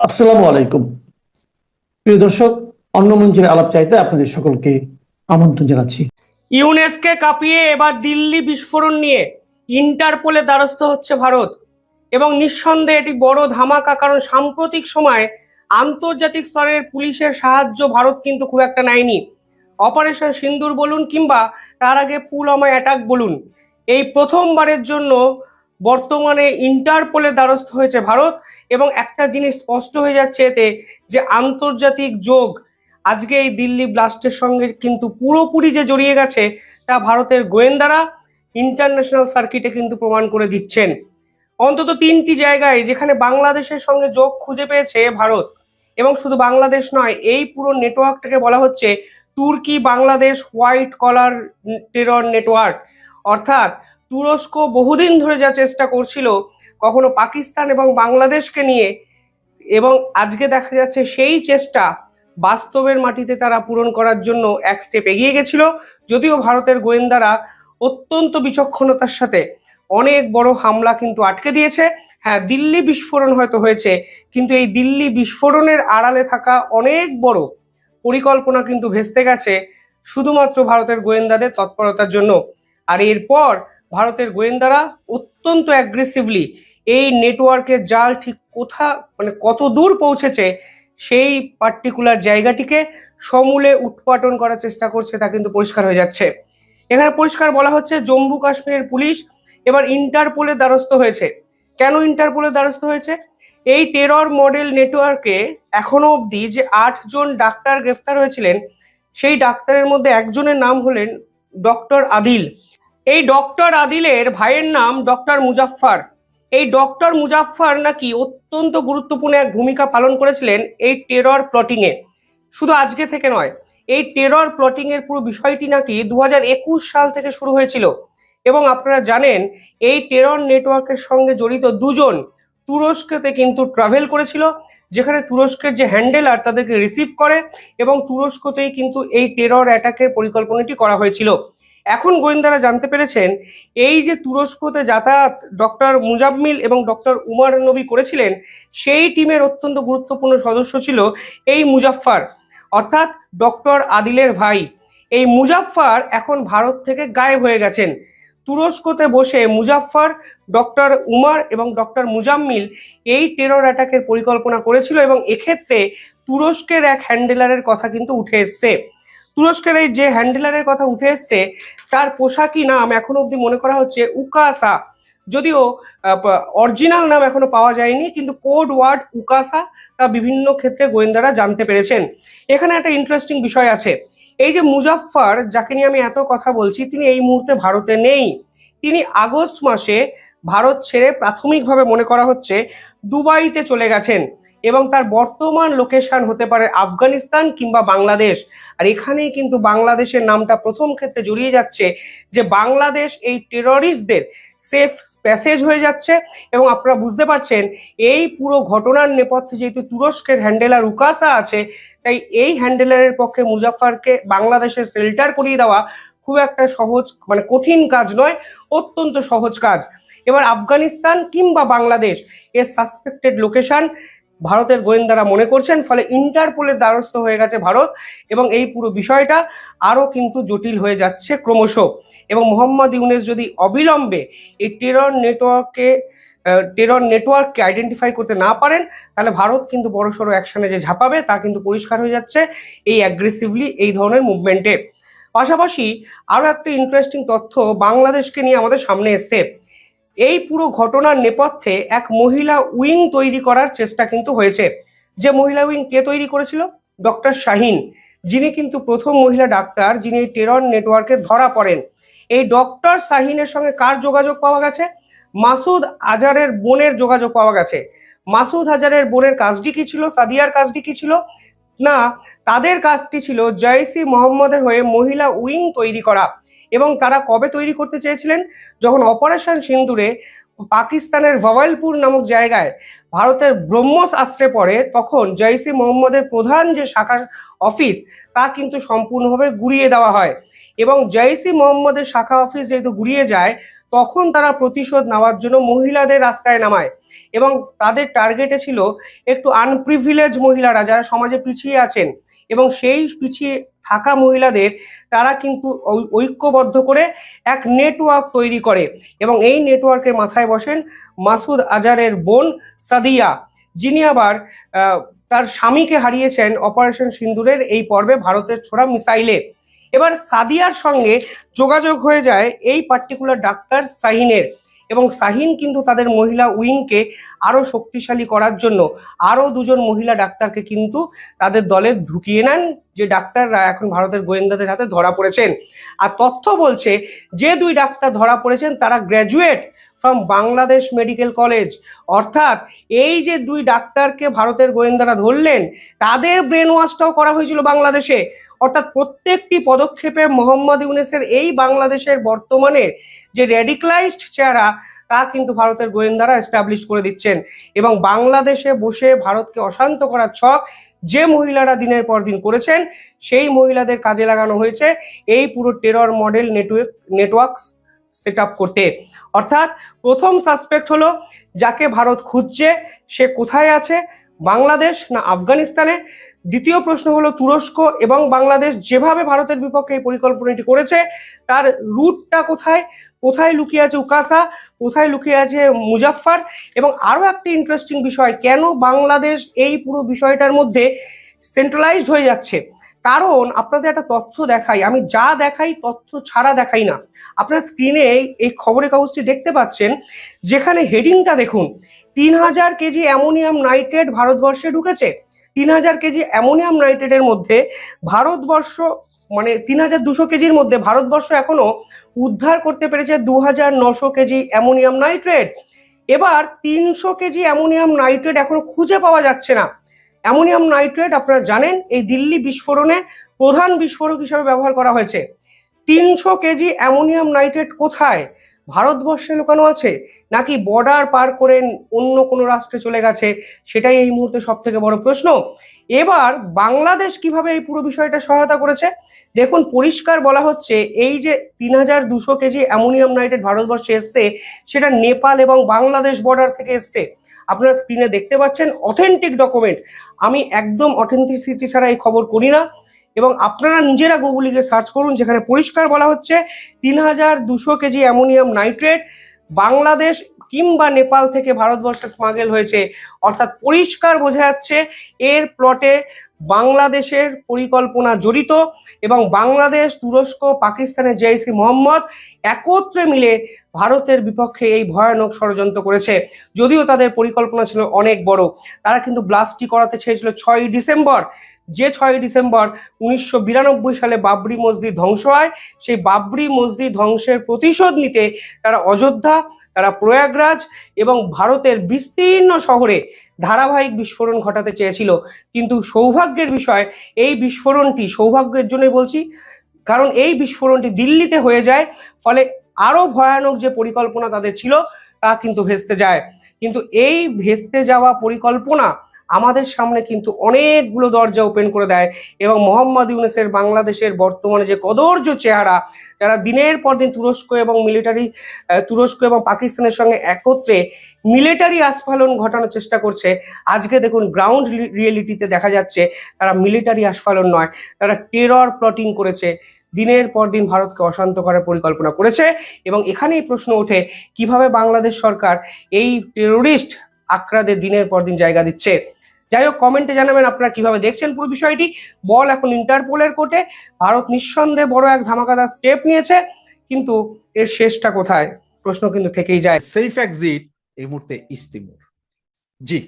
আসসালামু আলাইকুম। প্রিয় দর্শক, অন্য মঞ্চের আলাপ চাইতে আপনাদের সকলকে আমন্ত্রণ জানাচ্ছি। ইউনেসকে কাঁপিয়ে এবার দিল্লি বিস্ফোরণ নিয়ে ইন্টারপোলে দ্বারস্থ হচ্ছে ভারত। এবং নিঃসন্দেহে এটি বড় ধামাকা, কারণ সাম্প্রতিক সময়ে আন্তর্জাতিক স্তরের পুলিশের সাহায্য ভারত কিন্তু খুব একটা নেয়নি। অপারেশন সিন্দুর বলুন কিংবা তার আগে পুলওয়ামা অ্যাটাক বলুন। এই প্রথমবারের জন্য বর্তমানে ইন্টারপোলের দ্বারস্থ হয়েছে ভারত এবং একটা জিনিস স্পষ্ট হয়ে যাচ্ছে এতে যে আন্তর্জাতিক যোগ আজকে এই দিল্লি ব্লাস্টের সঙ্গে কিন্তু পুরোপুরি যে জড়িয়ে গেছে তা ভারতের গোয়েন্দারা ইন্টারন্যাশনাল সার্কিটে কিন্তু প্রমাণ করে দিচ্ছেন। অন্তত তিনটি জায়গায় যেখানে বাংলাদেশের সঙ্গে যোগ খুঁজে পেয়েছে ভারত এবং শুধু বাংলাদেশ নয়, এই পুরো নেটওয়ার্কটাকে বলা হচ্ছে তুর্কি Bangladesh white collar terror network অর্থাৎ তুরস্ক বহুদিন ধরে যা চেষ্টা করছিল, কখনো পাকিস্তান এবং বাংলাদেশকে নিয়ে, এবং আজকে দেখা যাচ্ছে সেই চেষ্টা বাস্তবের মাটিতে তারা পূরণ করার জন্য এক স্টেপ এগিয়ে গেছিল। যদিও ভারতের গোয়েন্দারা অত্যন্ত বিচক্ষণতার সাথে অনেক বড় হামলা কিন্তু আটকে দিয়েছে। হ্যাঁ দিল্লি বিস্ফোরণ হয়তো হয়েছে, কিন্তু এই দিল্লি বিস্ফোরণের আড়ালে থাকা অনেক বড় পরিকল্পনা কিন্তু ভেস্তে গেছে শুধুমাত্র ভারতের গোয়েন্দাদের তৎপরতার জন্য। আর এরপর ভারতের গোয়েন্দারা অত্যন্ত অ্যাগ্রেসিভলি এই নেটওয়ার্কের জাল ঠিক কোথা মানে কত দূর পৌঁছেছে সেই পার্টিকুলার জায়গাটিকে সমূলে উৎপাটন করার চেষ্টা করছে, তা কিন্তু পরিষ্কার হয়ে যাচ্ছে। এখানে পরিষ্কার বলা হচ্ছে জম্মু কাশ্মীরের পুলিশ এবার ইন্টারপোলের দ্বারস্থ হয়েছে। কেন ইন্টারপোলের দ্বারস্থ হয়েছে? এই টেরর মডেল নেটওয়ার্কে এখনও অবধি যে আটজন ডাক্তার গ্রেফতার হয়েছিলেন, সেই ডাক্তারের মধ্যে একজনের নাম হলেন ডক্টর আদিল। এই ডক্টর আদিলের ভাইয়ের নাম ডক্টর মুজাফফর। এই ডক্টর মুজাফফর নাকি অত্যন্ত গুরুত্বপূর্ণ এক ভূমিকা পালন করেছিলেন এই টেরর প্লটিং এ শুধু আজকে থেকে নয়, এই টেরর প্লটিং এর পুরো বিষয়টি নাকি দু হাজার একুশ সাল থেকে শুরু হয়েছিল এবং আপনারা জানেন, এই টেরর নেটওয়ার্কের সঙ্গে জড়িত দুজন তুরস্কতে কিন্তু ট্রাভেল করেছিল, যেখানে তুরস্কের যে হ্যান্ডেলার তাদেরকে রিসিভ করে এবং তুরস্কতেই কিন্তু এই টেরর অ্যাটাকের পরিকল্পনাটি করা হয়েছিল। এখন গোয়েন্দারা জানতে পেরেছেন, এই যে তুরস্কতে যাতায়াত ডক্টর মুজাম্মিল এবং ডক্টর উমার নবী করেছিলেন, সেই টিমের অত্যন্ত গুরুত্বপূর্ণ সদস্য ছিল এই মুজাফফর, অর্থাৎ ডক্টর আদিলের ভাই। এই মুজাফফর এখন ভারত থেকে গায়েব হয়ে গেছেন। তুরস্কতে বসে মুজাফফর, ডক্টর উমার এবং ডক্টর মুজাম্মিল এই টেরর অ্যাটাকের পরিকল্পনা করেছিল এবং এক্ষেত্রে তুরস্কের এক হ্যান্ডেলারের কথা কিন্তু উঠে এসছে। তুরস্কের এই যে হ্যান্ডেলারের কথা উঠে এসছে, তার পোশাকি নাম এখনও অবধি মনে করা হচ্ছে উকাসা। যদিও অরিজিনাল নাম এখনও পাওয়া যায়নি, কিন্তু কোড ওয়ার্ড উকাসা তা বিভিন্ন ক্ষেত্রে গোয়েন্দারা জানতে পেরেছেন। এখানে একটা ইন্টারেস্টিং বিষয় আছে। এই যে মুজাফফর, যাকে নিয়ে আমি এত কথা বলছি, তিনি এই মুহূর্তে ভারতে নেই। তিনি আগস্ট মাসে ভারত ছেড়ে প্রাথমিকভাবে মনে করা হচ্ছে দুবাইতে চলে গেছেন। এবং তার বর্তমান লোকেশন হতে পারে আফগানিস্তান কিংবা বাংলাদেশ। আর এখানেই কিন্তু বাংলাদেশের নামটা প্রথম ক্ষেত্রে জড়িয়ে যাচ্ছে যে বাংলাদেশ এই টেররিস্টদের সেফ প্যাসেজ হয়ে যাচ্ছে এবং আপনারা বুঝতে পারছেন, এই পুরো ঘটনার নেপথ্যে যেহেতু তুরস্কের হ্যান্ডেলার উকাসা আছে, তাই এই হ্যান্ডেলারের পক্ষে মুজাফফরকে বাংলাদেশের শেল্টার করিয়ে দেওয়া খুব একটা সহজ মানে কঠিন কাজ নয়, অত্যন্ত সহজ কাজ। এবার আফগানিস্তান কিংবা বাংলাদেশ, এর সাসপেক্টেড লোকেশন ভারতের গোয়েন্দারা মনে করছেন, ফলে ইন্টারপোলের দ্বারস্থ হয়ে গেছে ভারত এবং এই পুরো বিষয়টা আরও কিন্তু জটিল হয়ে যাচ্ছে ক্রমশ। এবং মোহাম্মদ ইউনেস যদি অবিলম্বে এই টেরর নেটওয়ার্কে টেরর নেটওয়ার্ককে আইডেন্টিফাই করতে না পারেন, তাহলে ভারত কিন্তু বড়সড় অ্যাকশানে যে ঝাঁপাবে, তা কিন্তু পরিষ্কার হয়ে যাচ্ছে এই অ্যাগ্রেসিভলি এই ধরনের মুভমেন্টে পাশাপাশি আরও একটা ইন্টারেস্টিং তথ্য বাংলাদেশকে নিয়ে আমাদের সামনে এসছে। এই পুরো ঘটনার নেপথ্যে এক মহিলা উইং তৈরি করার চেষ্টা কিন্তু হয়েছে। যে মহিলা উইং কে তৈরি করেছিল? ডক্টর শাহিন। যিনি কিন্তু প্রথম মহিলা ডাক্তার, যিনি টেরর নেটওয়ার্কে ধরা পড়েন। এই ডক্টর শাহিনের সঙ্গে কার যোগাযোগ পাওয়া গেছে? মাসুদ আজারের বোনের যোগাযোগ পাওয়া গেছে। মাসুদ হাজারের বোনের কাজটি কি ছিল? সাদিয়ার কাজটি কি ছিল? না, তাদের কাজটি ছিল জয়সি মোহাম্মদের হয়ে মহিলা উইং তৈরি করা। এবং তারা কবে তৈরি করতে চেয়েছিলেন? যখন অপারেশন সিন্দুরে পাকিস্তানের ভওয়ালপুর নামক জায়গায় ভারতের ব্রহ্মস আশ্রে পড়ে, তখন জৈসি মোহাম্মদের প্রধান যে শাখার অফিস, তা কিন্তু সম্পূর্ণভাবে গুড়িয়ে দেওয়া হয়। এবং জৈসি মোহাম্মদের শাখা অফিস যেহেতু গুড়িয়ে যায়, তখন তারা প্রতিশোধ নেওয়ার জন্য মহিলাদের রাস্তায় নামায়। এবং তাদের টার্গেটে ছিল একটু আনপ্রিভিলেজ মহিলারা যারা সমাজে পিছিয়ে আছেন। এবং সেই পিছিয়ে থাকা মহিলাদের, তারা কিন্তু ঐক্যবদ্ধ করে এক নেটওয়ার্ক তৈরি করে। এবং এই নেটওয়ার্কে মাথায় বসেন মাসুদ আজারের বোন সাদিয়া। যিনি আবার তার স্বামীকে হারিয়েছেন অপারেশন সিন্দুরের এই পর্বে ভারতের ছোড়া মিসাইলে। এবার সাদিয়ার সঙ্গে যোগাযোগ হয়ে যায় এই পার্টিকুলার ডাক্তার শাহিনের এবং শাহিন কিন্তু তাদের মহিলা উইংকে আরও শক্তিশালী করার জন্য আরও দুজন মহিলা ডাক্তারকে কিন্তু তাদের দলে ঢুকিয়ে নেন, যে ডাক্তাররা এখন ভারতের গোয়েন্দাদের হাতে ধরা পড়েছেন। আর তথ্য বলছে, যে দুই ডাক্তার ধরা পড়েছেন তারা graduate from Bangladesh medical college. অর্থাৎ এই যে দুই ডাক্তারকে ভারতের গোয়েন্দারা ধরলেন, তাদের ব্রেন ওয়াশটাও করা হয়েছিল বাংলাদেশে। অর্থাৎ প্রত্যেকটি পদক্ষেপে মোহাম্মদ ইউনেসের এই বাংলাদেশের বর্তমানে যে রেডিক্লাইজড চেহারা, তা কিন্তু ভারতের গোয়েন্দারা এস্টাবলিশ করে দিচ্ছেন। এবং বাংলাদেশে বসে ভারতকে অশান্ত করার ছক যে মহিলারা দিনের পর দিন করেছেন, সেই মহিলাদের কাজে লাগানো হয়েছে এই পুরো terror model network network set করতে। অর্থাৎ প্রথম সাসপেক্ট হলো যাকে ভারত খুঁজছে, সে কোথায় আছে? বাংলাদেশ না আফগানিস্তানে? দ্বিতীয় প্রশ্ন হলো, তুরস্ক এবং বাংলাদেশ যেভাবে ভারতের বিপক্ষে এই পরিকল্পনাটি করেছে, তার রুটটা কোথায়? কোথায় লুকিয়ে আছে উকাসা? কোথায় লুকিয়ে আছে মুজাফফর? এবং আরও একটি ইন্টারেস্টিং বিষয়, কেন বাংলাদেশ এই পুরো বিষয়টার মধ্যে সেন্ট্রালাইজড হয়ে যাচ্ছে? কারণ আপনাদের একটা তথ্য দেখাই, আমি যা দেখাই তথ্য ছাড়া দেখাই না। আপনার স্ক্রিনে এই খবরের কাগজটি দেখতে পাচ্ছেন, যেখানে হেডিংটা দেখুন তিন হাজার কেজি অ্যামোনিয়াম নাইট্রেট ভারতবর্ষে ঢুকেছে। তিন হাজার কেজি অ্যামোনিয়াম নাইট্রেটের মধ্যে ভারতবর্ষ মানে তিন হাজার দুশো কেজির মধ্যে ভারতবর্ষ এখনও উদ্ধার করতে পেরেছে দু হাজার নশো কেজি অ্যামোনিয়াম নাইট্রেট। এবার তিনশো কেজি অ্যামোনিয়াম নাইট্রেট এখনও খুঁজে পাওয়া যাচ্ছে না। অ্যামোনিয়াম নাইট্রেট আপনারা জানেন, এই দিল্লি বিস্ফোরণে প্রধান বিস্ফোরক হিসাবে ব্যবহার করা হয়েছে। তিনশো কেজি অ্যামোনিয়াম নাইট্রেট কোথায়? ভারতবর্ষে লুকানো আছে? নাকি বর্ডার পার করে অন্য কোনো রাষ্ট্রে চলে গেছে? সেটাই এই মুহূর্তে সব থেকে বড় প্রশ্ন। এবার বাংলাদেশ কীভাবে এই পুরো বিষয়টা সহায়তা করেছে? দেখুন, পরিষ্কার বলা হচ্ছে, এই যে তিন হাজার দুশো কেজি অ্যামোনিয়াম নাইট্রেট ভারতবর্ষে এসছে, সেটা নেপাল এবং বাংলাদেশ বর্ডার থেকে এসছে। আপনারা স্ক্রিনে দেখতে পাচ্ছেন অথেন্টিক ডকুমেন্ট আমি একদম অথেন্টিসিটি ছাড়া এই খবর করি না। এবং আপনারা নিজেরা গুগলে গিয়ে সার্চ করুন, যেখানে পরিষ্কার বলা হচ্ছে তিন হাজার দুশো কেজি অ্যামোনিয়াম নাইট্রেট বাংলাদেশ কিংবা নেপাল থেকে ভারতবর্ষে স্মাগেল হয়েছে। অর্থাৎ পরিষ্কার বোঝা যাচ্ছে এর প্লটে বাংলাদেশের পরিকল্পনা জড়িত এবং বাংলাদেশ, তুরস্ক, পাকিস্তানের জেইসি মোহাম্মদ একত্রে মিলে ভারতের বিপক্ষে এই ভয়ানক ষড়যন্ত্র করেছে। যদিও তাদের পরিকল্পনা ছিল অনেক বড়। তারা কিন্তু ব্লাস্টটি করাতে চেয়েছিল ছয়ই ডিসেম্বর। যে ছয় ডিসেম্বর উনিশশো বিরানব্বই সালে বাবরি মসজিদ ধ্বংস হয়, সেই বাবরি মসজিদ ধ্বংসের প্রতিশোধ নিতে তারা অযোধ্যা, তারা প্রয়াগরাজ এবং ভারতের বিস্তীর্ণ শহরে ধারাবাহিক বিস্ফোরণ ঘটাতে চেয়েছিল। কিন্তু সৌভাগ্যের বিষয়, এই বিস্ফোরণটি সৌভাগ্যের জন্যই বলছি, কারণ এই বিস্ফোরণটি দিল্লিতে হয়ে যায়, ফলে আরও ভয়ানক যে পরিকল্পনা তাদের ছিল তা কিন্তু ভেস্তে যায়। কিন্তু এই ভেস্তে যাওয়া পরিকল্পনা আমাদের সামনে কিন্তু অনেকগুলো দরজা ওপেন করে দেয় এবং মোহাম্মদ ইউনেসের বাংলাদেশের বর্তমানে যে কদর্য চেহারা, যারা দিনের পর দিন তুরস্ক এবং মিলিটারি তুরস্ক এবং পাকিস্তানের সঙ্গে একত্রে মিলিটারি আস্ফালন ঘটানোর চেষ্টা করছে। আজকে দেখুন গ্রাউন্ড রিয়েলিটিতে দেখা যাচ্ছে তারা মিলিটারি আস্ফালন নয়, তারা টেরর প্লটিং করেছে। দিনের পর দিন ভারতকে অশান্ত করার পরিকল্পনা করেছে এবং এখানেই প্রশ্ন ওঠে, কীভাবে বাংলাদেশ সরকার এই টেরোরিস্ট আক্রাদের দিনের পর দিন জায়গা দিচ্ছে? যাই হোক কমেন্টে জানাবেন আপনারা কীভাবে দেখছেন পুরো বিষয়টি। বল এখন ইন্টারপোলের কোর্টে। ভারত নিঃসন্দেহে বড় এক ধামাকাদার স্টেপ নিয়েছে। কিন্তু এর শেষটা কোথায়? প্রশ্ন কিন্তু থেকেই যায়। সেফ এক্সিট এই মুহূর্তে ইস্তিমুর। জি,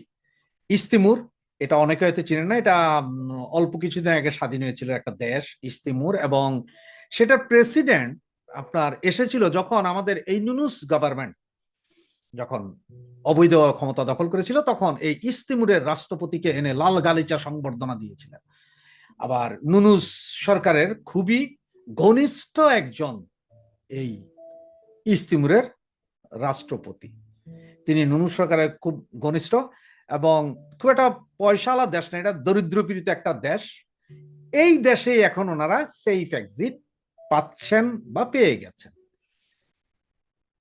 ইস্তিমুর, এটা অনেকে হয়তো চিনে না। এটা অল্প কিছুদিন আগে স্বাধীন হয়েছিল একটা দেশ, ইস্তিমুর, এবং সেটার প্রেসিডেন্ট আপনার এসেছিল যখন আমাদের এই নুনুস গভর্নমেন্ট যখন অবৈধ ক্ষমতা দখল করেছিল, তখন এই ইস্তিমুরের রাষ্ট্রপতিকে এনে লাল গালিচা সংবর্ধনা দিয়েছিলেন। আবার নুনুস সরকারের খুবই ঘনিষ্ঠ একজন এই ইস্তিমুরের রাষ্ট্রপতি। তিনি নুনুস সরকারের খুব ঘনিষ্ঠ এবং খুব একটা পয়সালা দেশ না, এটা দরিদ্র পীড়িত একটা দেশ। এই দেশে এখন ওনারা সেফ এক্সিট পাচ্ছেন বা পেয়ে গেছেন।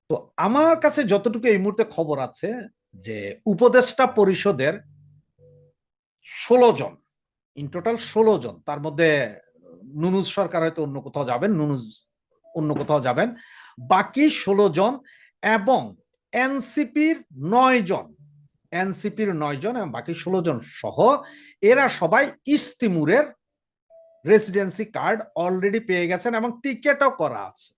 তো আমার কাছে যতটুকু এই মুহূর্তে খবর আছে যে উপদেষ্টা পরিষদের ষোলো জন ইন টোটাল ষোলো জন, তার মধ্যে নুনুজ সরকার হয়তো অন্য কোথাও যাবেন, নুনুজ অন্য কোথাও যাবেন, বাকি ষোলো জন এবং এনসিপির নয় জন, এনসিপির নয় জন এবং বাকি ষোলো জন সহ এরা সবাই ইস্তিমুরের রেসিডেন্সি কার্ড অলরেডি পেয়ে গেছেন এবং টিকেটও করা আছে।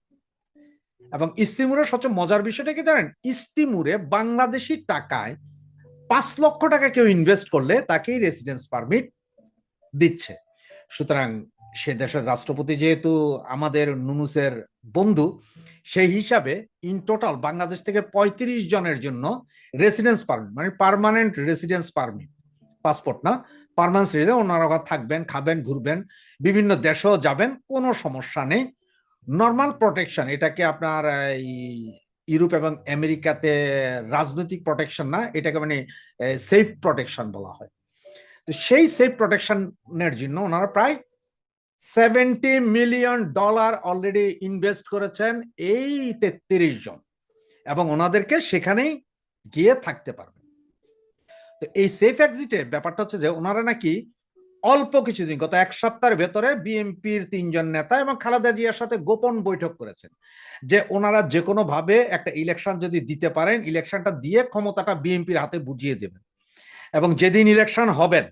এবং ইস্তিমুরের সবচেয়ে মজার বিষয়টা কি জানেন? ইস্তিমুরে বাংলাদেশি টাকায় পাঁচ লক্ষ টাকা কেউ ইনভেস্ট করলে তাকেই রেসিডেন্স পারমিট দিচ্ছে। সুতরাং সে দেশের রাষ্ট্রপতি যেহেতু আমাদের নুনুসের বন্ধু, সেই হিসাবে ইন টোটাল বাংলাদেশ থেকে ৩৫ জনের জন্য রেসিডেন্স পারমিট মানে পার্মানেন্ট রেসিডেন্স পারমিট পাসপোর্ট না পারমানেন্ট রেসিডেন্স ওনারা থাকবেন, খাবেন, ঘুরবেন, বিভিন্ন দেশেও যাবেন, কোনো সমস্যা নেই। নর্মাল প্রোটেকশন এটাকে আপনার, এই, ইউরোপ এবং আমেরিকাতে রাজনৈতিক প্রোটেকশন না, এটাকে মানে সেফ প্রোটেকশন বলা হয়। তো সেই সেফ প্রোটেকশনের জন্য ওনারা প্রায় seventy million dollar already invest করেছেন এই তেত্রিশ জন। এবং ওনাদেরকে সেখানেই গিয়ে থাকতে পারবেন। তো এই সেফ এক্সিটের ব্যাপারটা হচ্ছে যে, ওনারা নাকি অল্প কিছুদিন, গত এক সপ্তাহের ভেতরে বিএনপির তিনজন নেতা এবং খালেদা জিয়ার সাথে গোপন বৈঠক করেছেন, যে ওনারা যে ভাবে একটা ইলেকশন যদি দিতে পারেন ইলেকশনটা দিয়ে ক্ষমতাটা বিএনপির হাতে বুঝিয়ে দেবেন। এবং যেদিন ইলেকশন হবেন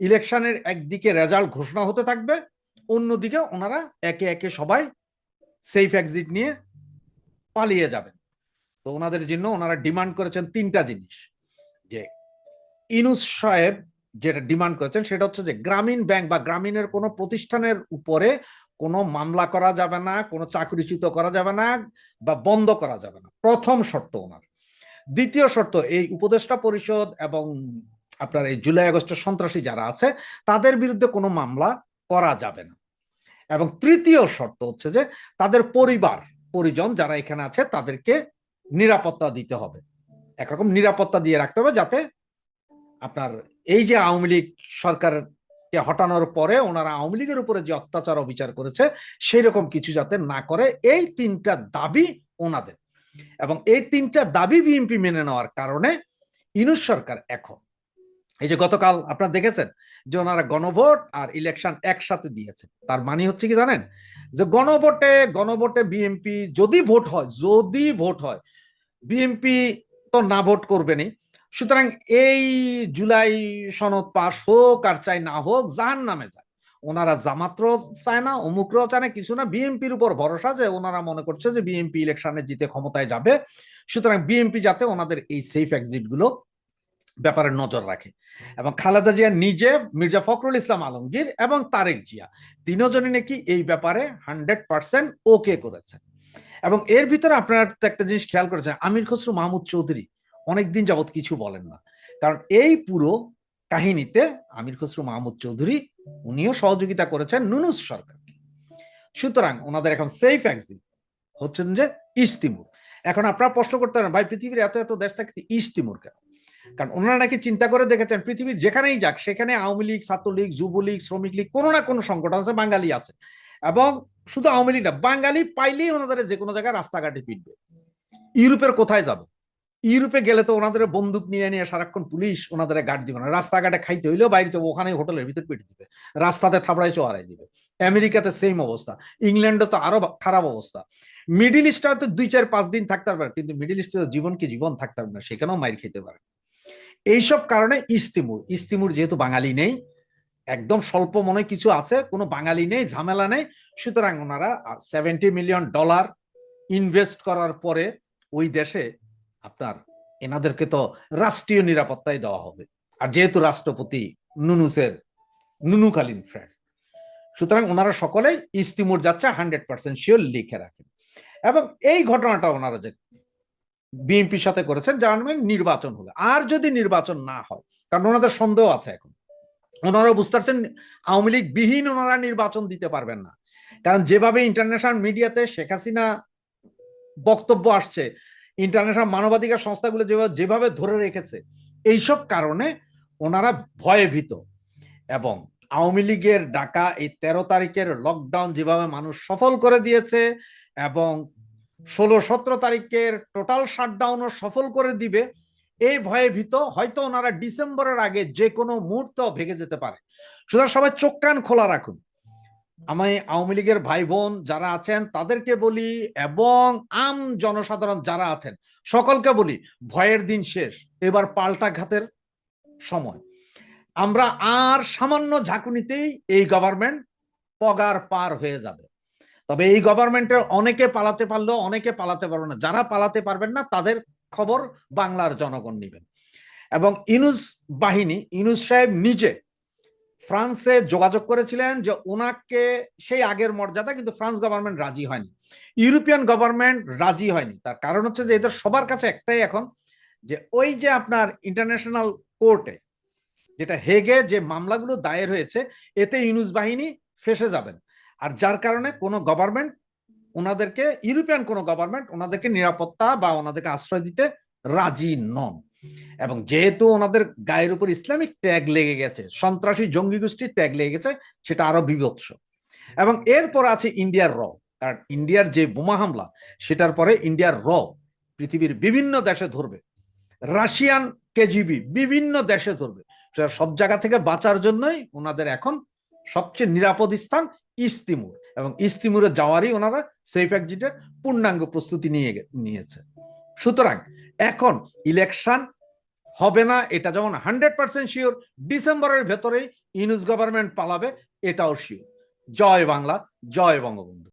ইলেকশনের একদিকে রেজাল্ট ঘোষণা হতে থাকবে, অন্যদিকে ওনারা একে একে সবাই সেফ এক্সিট নিয়ে পালিয়ে যাবেন। তো ওনাদের জন্য ওনারা ডিমান্ড করেছেন তিনটা জিনিস, যে ইনুস সাহেব যেটা ডিমান্ড করেছেন, সেটা হচ্ছে যে গ্রামীণ ব্যাংক বা গ্রামীণের কোনো প্রতিষ্ঠানের উপরে কোনো মামলা করা যাবে না, কোনো চাকরিচ্যুত করা যাবে না বা বন্ধ করা যাবে না। প্রথম শর্ত ওনার। দ্বিতীয় শর্ত, এই উপদেষ্টা পরিষদ এবং আপনার এই জুলাই আগস্টের সন্ত্রাসী যারা আছে, তাদের বিরুদ্ধে কোনো মামলা করা যাবে না। এবং তৃতীয় শর্ত হচ্ছে যে তাদের পরিবার, পরিজন যারা এখানে আছে, তাদেরকে নিরাপত্তা দিতে হবে। একরকম নিরাপত্তা দিয়ে রাখতে হবে যাতে আপনার এই যে আওয়ামী লীগ সরকারকে হটানোর পরে ওনারা আওয়ামী লীগের উপরে যে অত্যাচার অবিচার করেছে সেই রকম কিছু যাতে না করে, এই তিনটা দাবি ওনাদের। এবং এই তিনটা দাবি বিএনপি মেনে নেওয়ার কারণে ইনুস সরকার এখন, এই যে গতকাল আপনারা দেখেছেন যে ওনারা গণভোট আর ইলেকশন একসাথে দিয়েছে তার মানে হচ্ছে কি জানেন? যে গণভোটে গণভোটে বিএনপি যদি ভোট হয়, যদি ভোট হয়, বিএনপি তো না ভোট করবেনই সুতরাং এই জুলাই সনদ পাশ হোক আর চাই না হোক জাহান নামে যায়। ওনারা জামাত্র চায় না, অমুকরাও চায় না, কিছু না, বিএনপির উপর ভরসা যে ওনারা মনে করছে যে বিএনপি ইলেকশনে জিতে ক্ষমতায় যাবে। সুতরাং বিএনপি যাতে ওনাদের এই সেফ এক্সিটগুলো ব্যাপারে নজর রাখে। এবং খালেদা জিয়া নিজে মির্জা ফখরুল ইসলাম আলমগীর এবং তারেক জিয়া তিনজনই নাকি এই ব্যাপারে হান্ড্রেড পার্সেন্ট ওকে করেছেন। এবং এর ভিতরে আপনারা একটা জিনিস খেয়াল করেছেন, আমির খসরু মাহমুদ চৌধুরী অনেকদিন যাবৎ কিছু বলেন না। কারণ এই পুরো কাহিনীতে আমির খসরু মাহমুদ চৌধুরী, উনিও সহযোগিতা করেছেন নুনুস সরকার সুতরাং ওনাদের এখন সেফ এক্সিট হচ্ছেন যে ইস্তিমুর এখন আপনারা প্রশ্ন করতে পারেন, ভাই, পৃথিবীর এত এত দেশ থাকতে ইস্তিমুর কেন? কারণ ওনারা নাকি চিন্তা করে দেখেছেন, পৃথিবীর যেখানেই যাক, সেখানে আওয়ামী লীগ, ছাত্রলীগ, যুবলীগ, শ্রমিক লীগ, কোনো না কোনো সংগঠন আছে, বাঙালি আছে। এবং শুধু আওয়ামী লীগ না, বাঙালি পাইলেই ওনাদের যে কোনো জায়গায় রাস্তাঘাটে পিটবে। ইউরোপের কোথায় যাবে? ইউরোপে গেলে তো ওনাদের বন্দুক নিয়ে নিয়ে সারাক্ষণ পুলিশ ওনাদের গার্ড দিবে না। রাস্তাঘাটে খাইতে হইলেও বাইরে তো ওখানে হোটেলের ভিতর পেটে দিবে। রাস্তাতে থাপড়াই চোয়ারাই দিবে। আমেরিকাতে সেম অবস্থা। ইংল্যান্ডে তো আরও খারাপ অবস্থা। মিডিল ইস্টে হয়তো দুই, চার, পাঁচ দিন থাকতে পারবে, কিন্তু মিডিল ইস্টে জীবন কি জীবন থাকতে পারবে না, সেখানেও মাইর খেতে পারে। এইসব কারণে ইস্তিমুর ইস্তিমুর যেহেতু বাঙালি নেই, একদম স্বল্প মনে কিছু আছে, কোনো বাঙালি নেই, ঝামেলা নেই। সুতরাং ওনারা সেভেন্টি মিলিয়ন ডলার ইনভেস্ট করার পরে ওই দেশে আপনার, এনাদেরকে তো রাষ্ট্রীয় নিরাপত্তাই দেওয়া হবে। আর যেহেতু রাষ্ট্রপতি নুনুসের নুনুকালীন ফ্রেন্ড সুতরাং ওনারা সকলেই ইস্তিমুর যাচ্ছে হান্ড্রেড পার্সেন্ট শিওর লিখে রাখেন। এবং এই ঘটনাটা ওনারা যে বিএনপির সাথে করেছেন, যার নামে নির্বাচন হলো আর যদি নির্বাচন না হয়, কারণ ওনাদের সন্দেহ আছে এখন ওনারা বুঝতে পারছেন, আওয়ামী লীগ বিহীন ওনারা নির্বাচন দিতে পারবেন না। কারণ যেভাবে ইন্টারন্যাশনাল মিডিয়াতে শেখ হাসিনা বক্তব্য আসছে ইন্টারন্যাশনাল মানবাধিকার সংস্থাগুলো যেভাবে যেভাবে ধরে রেখেছে, এইসব কারণে ওনারা ভয়ে ভীত। এবং আওয়ামী লীগের ডাকা এই তেরো তারিখের লকডাউন যেভাবে মানুষ সফল করে দিয়েছে এবং ষোলো, সতেরো তারিখের টোটাল শাটডাউনও সফল করে দিবে, এই ভয়ে ভীত হয়তো ওনারা ডিসেম্বরের আগে যে কোনো মুহূর্ত ভেঙে যেতে পারে। সুতরাং সবাই চোখ, কান খোলা রাখুন। আমি আওয়ামী লীগের ভাই বোন যারা আছেন, তাদেরকে বলি এবং আম জনসাধারণ যারা আছেন, সকলকে বলি ভয়ের দিন শেষ, এবার পাল্টা ঘাতের সময়। আমরা আর সামান্য ঝাঁকুনিতেই এই গভর্নমেন্ট পগার পার হয়ে যাবে। তবে এই গভর্নমেন্টের অনেকে পালাতে পারলেও অনেকে পালাতে পারবে না। যারা পালাতে পারবেন না, তাদের খবর বাংলার জনগণ নেবেন। এবং ইনুস বাহিনী, ইনুস সাহেব নিজে ফ্রান্সে যোগাযোগ করেছিলেন যে ওনাকে সেই আগের মর্যাদা কিন্তু ফ্রান্স গভর্নমেন্ট রাজি হয়নি। ইউরোপিয়ান গভর্নমেন্ট রাজি হয়নি। তার কারণ হচ্ছে যে এদের সবার কাছে একটাই এখন যে ওই যে আপনার ইন্টারন্যাশনাল কোর্টে যেটা হেগে যে মামলাগুলো দায়ের হয়েছে, এতে ইউনুস বাহিনী ফেসে যাবেন। আর যার কারণে কোনো গভর্নমেন্ট ওনাদেরকে ইউরোপিয়ান কোনো গভর্নমেন্ট ওনাদেরকে নিরাপত্তা বা ওনাদেরকে আশ্রয় দিতে রাজি নন। এবং যেহেতু ওনাদের গায়ের উপর ইসলামিক ট্যাগ লেগে গেছে, সন্ত্রাসী, জঙ্গি গোষ্ঠীর ট্যাগ লেগে গেছে, সেটা আরও বিভৎস। এবং এরপর আছে ইন্ডিয়ার র। কারণ ইন্ডিয়ার যে বোমা হামলা, সেটার পরে ইন্ডিয়ার র পৃথিবীর বিভিন্ন দেশে ধরবে। রাশিয়ান কেজিবি বিভিন্ন দেশে ধরবে। সব জায়গা থেকে বাঁচার জন্যই ওনাদের এখন সবচেয়ে নিরাপদ স্থান ইস্তিমুর এবং ইস্তিমুরে যাওয়ারই ওনারা সেফ এক্সিটের পূর্ণাঙ্গ প্রস্তুতি নিয়ে নিয়েছে। সুতরাং এখন ইলেকশন হবে না, এটা যেমন হান্ড্রেড পার্সেন্ট শিওর ডিসেম্বরের ভেতরেই ইউনুস গভর্নমেন্ট পালাবে, এটাও শিওর জয় বাংলা, জয় বঙ্গবন্ধু।